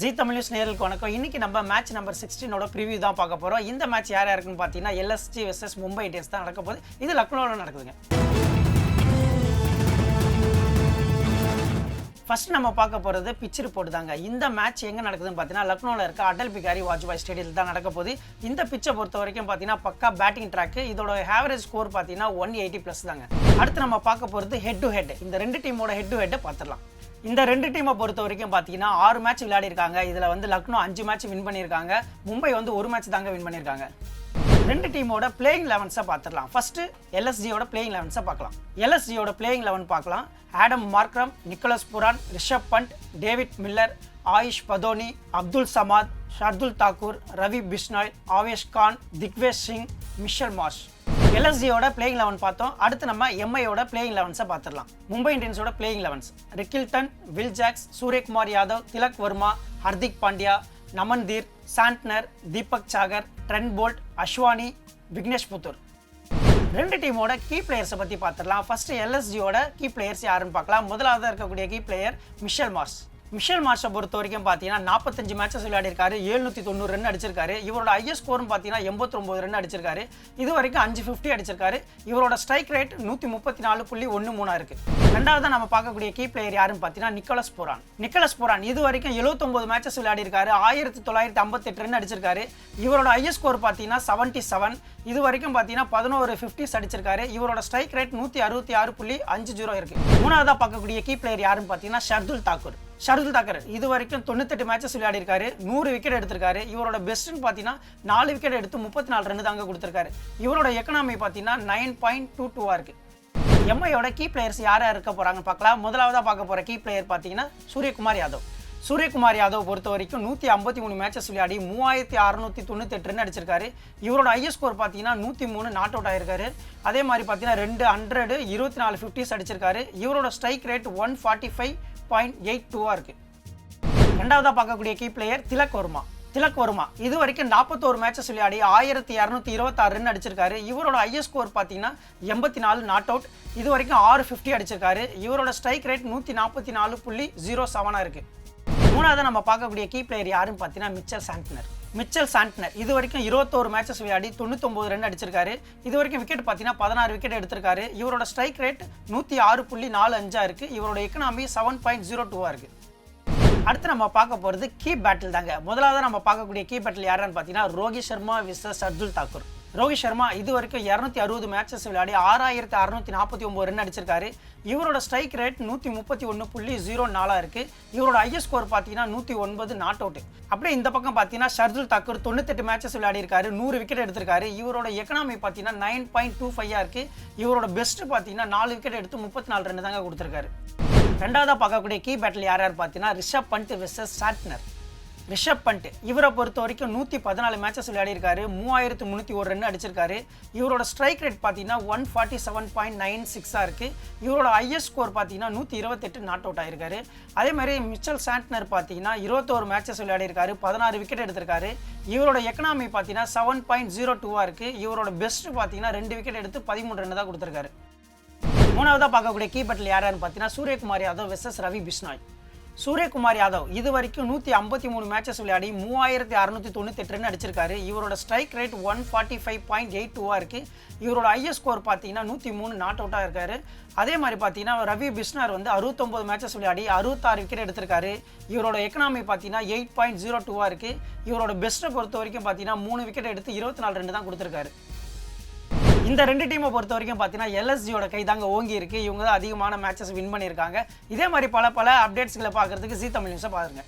G Tamil news நேர்களுக்கு வணக்கம். இன்னைக்கு நம்ம மேட்ச் நம்பர் சிக்ஸ்டீனோட ப்ரிவியூ தான் பார்க்க போகிறோம் இந்த மேட்ச் யார் யாருக்குன்னு பார்த்தீங்கன்னா எல்எஸ்டி வெர்சஸ் மும்பை இண்டியன்ஸ் தான் நடக்க போகுது. இது லக்னோவில் நடக்குதுங்க. ஃபர்ஸ்ட் நம்ம பார்க்க போகிறது பிச் ரிப்போர்ட் தாங்க. இந்த மேட்ச் எங்கே நடக்குதுன்னு பார்த்தீங்கன்னா லக்னோவில் இருக்க அடல் பிகாரி வாஜ்பாய் ஸ்டேடியத்தில் தான் நடக்க போகுது. இந்த பிச்சை பொறுத்த வரைக்கும் பார்த்தீங்கன்னா பக்கா பேட்டிங் ட்ராக்கு இதோட ஆவரேஜ் ஸ்கோர் பார்த்தீங்கன்னா ஒன் எயிட்டி ப்ளஸ் தாங்க. அடுத்து நம்ம பார்க்க போகிறது ஹெட் டு ஹெட் இந்த ரெண்டு டீமோட ஹெட் டு ஹெட்டை பார்த்துடலாம். இந்த ரெண்டு டீமை பொறுத்த வரைக்கும் பார்த்தீங்கன்னா ஆறு மேட்ச் விளையாடிருக்காங்க. இதில் வந்து லக்னோ அஞ்சு மேட்ச் வின் பண்ணியிருக்காங்க மும்பை வந்து ஒரு மேட்ச் தாங்க வின் பண்ணியிருக்காங்க ரெண்டு டீமோட பிளேயிங் லெவன்ஸை பார்த்துடலாம் ஃபர்ஸ்ட் எல்எஸ்ஜியோட பிளேயிங் லெவன்ஸை பார்க்கலாம் எல்எஸ்ஜியோட பிளேயிங் லெவன் பார்க்கலாம் Adam Markram Nicholas Pooran Rishabh Pant David Miller Ayush Badoni Abdul Samad Shardul Thakur Ravi Bishnoi Avesh Khan Digvesh Singh Mitchell Marsh எல்எஸ்ஜியோட playing eleven பார்த்தோம். அடுத்து நம்ம எம்ஐயோட பிளேயிங் லெவன்ஸை பார்த்துடலாம். Mumbai இந்தியன்ஸோட playing elevens Rickelton Will Jacks Suryakumar Yadav Tilak Varma Hardik Pandya Naman Dhir Santner Deepak Chahar Trent Boult Ashwani Vignesh Puthur ரெண்டு டீமோட key பிளேயர்ஸை பற்றி பார்த்துடலாம். ஃபர்ஸ்ட் எல்எஸ்ஜியோட கீ பிளேயர்ஸ் யாருன்னு பார்க்கலாம். முதலாவது இருக்கக்கூடிய key player Mitchell Marsh Mitchell மார்ஷை பொறுத்த வரைக்கும் பார்த்தீங்கன்னா நாற்பத்தஞ்சு மேட்சஸ் விளையாடிருக்காரு எழுநூற்றி தொண்ணூறு ரன் அடிச்சிருக்காரு. இவரோட ஐஎஸ் ஸ்கோர்னு பார்த்தீங்கன்னா எண்பத்தொம்பது ரன் அடிச்சிருக்காரு. இது வரைக்கும் அஞ்சு ஃபிஃப்டி அடிச்சிருக்காரு. இவரோட ஸ்ட்ரைக் ரேட் நூற்றி முப்பத்தி நாலு புள்ளி ஒன்று மூணாக இருக்குது ரெண்டாவது நம்ம பார்க்கக்கூடிய கீ பிளேயர் யாருன்னு பார்த்தீங்கன்னா நிக்கோலஸ் போரான். நிக்கோலஸ் போரான் இது வரைக்கும் எழுபத்தொம்பது மேட்சஸ் விளையாடிருக்காரு ஆயிரத்தி தொள்ளாயிரத்தி ஐம்பத்தெட்டு ரன் அடிச்சிருக்காரு. இவரோட ஐஎஸ் ஸ்கோர் பார்த்தீங்கன்னா செவன்ட்டி செவன் இது வரைக்கும் பார்த்தீங்கன்னா பதினோரு ஃபிஃப்டிஸ் அடிச்சிருக்காரு. இவரோட ஸ்ட்ரைக் ரேட் நூற்றி அறுபத்தி ஆறு புள்ளி அஞ்சு ஜீரோ இருக்குது மூணாவதாக பார்க்கக்கூடிய கீ பிளேயர் யாருன்னு பார்த்தீங்கன்னா ஷர்துல் தாக்கூர். ஷர்துல் தாக்கர் இது வரைக்கும் தொண்ணூத்தெட்டு மேட்சஸ் விளையாடிருக்காரு நூறு விக்கெட் எடுத்திருக்காரு. இவரோட பெஸ்ட்னு பார்த்தீங்கன்னா நாலு விக்கெட் எடுத்து முப்பத்தி நாலு ரன் தாங்க கொடுத்துருக்காரு. இவரோட எக்கனாமி பார்த்தீங்கன்னா நைன் பாயிண்ட் டூ டூவாக இருக்குது எம்ஐயோட கீ பிளேயர்ஸ் யார் யார் இருக்க போகிறாங்கன்னு பார்க்கலாம். முதலாவதாக பார்க்க போற கீ பிளேயர் பார்த்தீங்கன்னா சூரியகுமார் யாதவ். சூரியகுமார் யாதவ் பொறுத்த வரைக்கும் நூற்றி ஐம்பத்தி மூணு மேட்சஸ் விளையாடி மூவாயிரத்தி அறநூற்றி தொண்ணூத்தெட்டு ரன் அடிச்சிருக்காரு இவரோட ஐஎஸ் ஸ்கோர் பார்த்தீங்கன்னா நூற்றி மூணு நாட் அவுட் ஆயிருக்காரு. அதே மாதிரி பார்த்தீங்கன்னா ரெண்டு ஹண்ட்ரடு இருபத்தி நாலு ஃபிஃப்டிஸ் அடிச்சிருக்காரு. இவரோட strike rate one forty five point eight டூவாக இருக்குது ரெண்டாவதாக பார்க்கக்கூடிய கீ பிளேயர் திலக் வர்மா. திலக் வர்மா இது வரைக்கும் நாற்பத்தோரு மேட்சஸ் விளையாடி ஆயிரத்தி இரநூத்தி இருபத்தாறு ரன் அடிச்சிருக்காரு இவரோட ஐஎஸ் ஸ்கோர் பார்த்தீங்கன்னா எண்பத்தி நாலு நாட் அவுட் இது வரைக்கும் ஆறு ஃபிஃப்டி அடிச்சிருக்காரு. இவரோட ஸ்ட்ரைக் ரேட் நூற்றி நாற்பத்தி நாலு புள்ளி ஜீரோ செவனாக இருக்குது மூணாவது நம்ம பார்க்கக்கூடிய கீ பிளேயர் யாருன்னு பார்த்தீங்கன்னா மிச்சல் சாண்ட்னர். Mitchell Santner. இது வரைக்கும் இருபத்தோரு மேட்சஸ் விளையாடி தொண்ணூத்தொம்பது ரன் அடிச்சிருக்காரு. இது வரைக்கும் விக்கெட் பார்த்தீங்கன்னா பதினாறு விக்கெட் எடுத்திருக்காரு. இவரோட ஸ்ட்ரைக் ரேட் நூற்றி ஆறு புள்ளி நாலு அஞ்சாக இருக்கு. இவரோட எக்கனாமி செவன் பாயிண்ட் ஜீரோ டூவாக இருக்கு. அடுத்து நம்ம பார்க்க போகிறது கீ பேட்டில் தாங்க. முதலாவது நம்ம பார்க்கக்கூடிய கீ பேட்டில் யாருன்னு பார்த்தீங்கன்னா ரோஹித் சர்மா விசஸ் அர்ஜுல் தாக்கூர். ரோஹித் சர்மா இது வரைக்கும் இரநூத்தி அறுபது மேட்சஸ் விளையாடி ஆறாயிரத்தி அறுநூத்தி நாற்பத்தி ஒம்பது ரன் அடிச்சிருக்காரு. இவரோட ஸ்ட்ரைக் ரேட் நூற்றி முப்பத்தி ஒன்று புள்ளி ஜீரோ நாலாக இருக்குது இவரோட ஐஎஸ் ஸ்கோர் பார்த்தீங்கன்னா நூற்றி ஒன்பது நாட் அவுட் அப்படியே இந்த பக்கம் பார்த்தீங்கன்னா ஷர்துல் தாக்கூர் தொண்ணூத்தெட்டு மேட்சஸ் விளையாடி இருக்காரு நூறு விக்கெட் எடுத்திருக்காரு. இவரோட எக்கனாமி பார்த்தீங்கன்னா நைன் பாயிண்ட் டூ ஃபைவாக இருக்குது இவரோட பெஸ்ட் பார்த்தீங்கன்னா நாலு விக்கெட் எடுத்து முப்பத்தி நாலு ரன் தாங்க கொடுத்துருக்காரு. ரெண்டாவதாக பார்க்கக்கூடிய கீ பேட்டில் யார் யார் பார்த்தீங்கன்னா ரிஷப் பண்ட் வெர்சஸ் சாட்னர் ரிஷப் பண்ட் இவரை பொறுத்த வரைக்கும் நூற்றி பதினாலு மேட்சஸ் விளையாடிருக்காரு மூவாயிரத்து முந்நூற்றி ஒரு ரன் அடிச்சிருக்காரு. இவரோட ஸ்ட்ரைக் ரேட் பார்த்தீங்கன்னா one forty seven point nine சிக்ஸாக இருக்குது இவரோட ஐஎஸ் ஸ்கோர் பார்த்தீங்கன்னா நூற்றி இருபத்தெட்டு நாட் அவுட் ஆயிருக்காரு. அதே மாதிரி மிச்சல் சாண்ட்னர் பார்த்தீங்கன்னா இருபத்தோரு மேட்சஸ் விளையாடிருக்காரு பதினாறு விக்கெட் எடுத்திருக்காரு. இவரோட எக்கனாமி பார்த்தீங்கன்னா செவன் பாயிண்ட் ஜீரோ டூவாக இருக்குது இவரோட பெஸ்ட் பார்த்தீங்கன்னா ரெண்டு விக்கெட் எடுத்து பதிமூணு ரன் தான் கொடுத்துருக்காரு. மூணாவதாக பார்க்கக்கூடிய கீபட்டில் யாருன்னு யாரான்னு பார்த்தீங்கன்னா சூரியகுமார் யாதவ் வெர்சஸ் ரவி பிஷ்னாய். சூரியகுமார் யாதவ் இது வரைக்கும் நூற்றி ஐம்பத்தி மூணு மேட்சஸ் விளையாடி மூவாயிரத்தி அறுநூத்தி தொண்ணூற்றி அடிச்சிருக்காரு. இவரோட strike rate one forty five point eight டூவாக இருக்குது இவரோட ஐஎஸ் ஸ்கோர் பார்த்தீங்கன்னா நூற்றி மூணு நாட் அவுட்டாக இருக்காரு. அதே மாதிரி பார்த்தீங்கன்னா ரவி பிஸ்னர் வந்து அறுபத்தொம்பது மேட்சஸ் விளையாடி அறுபத்தாறு விக்கெட் எடுத்திருக்காரு. இவரோட எக்கனாமி பார்த்தீங்கன்னா எயிட் பாயிண்ட் ஜீரோ டூவாக இருக்குது இவரோட பெஸ்ட்டை பொறுத்த வரைக்கும் பார்த்தீங்கன்னா மூணு விக்கெட் எடுத்து இருபத்தி நாலு ரெண்டு தான் கொடுத்துருக்காரு. இந்த ரெண்டு டீமை பொறுத்த வரைக்கும் பார்த்தீங்கன்னா எல்எஸ்ஜியோட கை தாங்க ஓங்கி இருக்கு. இவங்க தான் அதிகமான மேட்சஸ் வின் பண்ணியிருக்காங்க. இதே மாதிரி பல பல அப்டேட்ஸ்களை பார்க்கறதுக்கு ஜி தமிழ் நியூஸை பாருங்கள்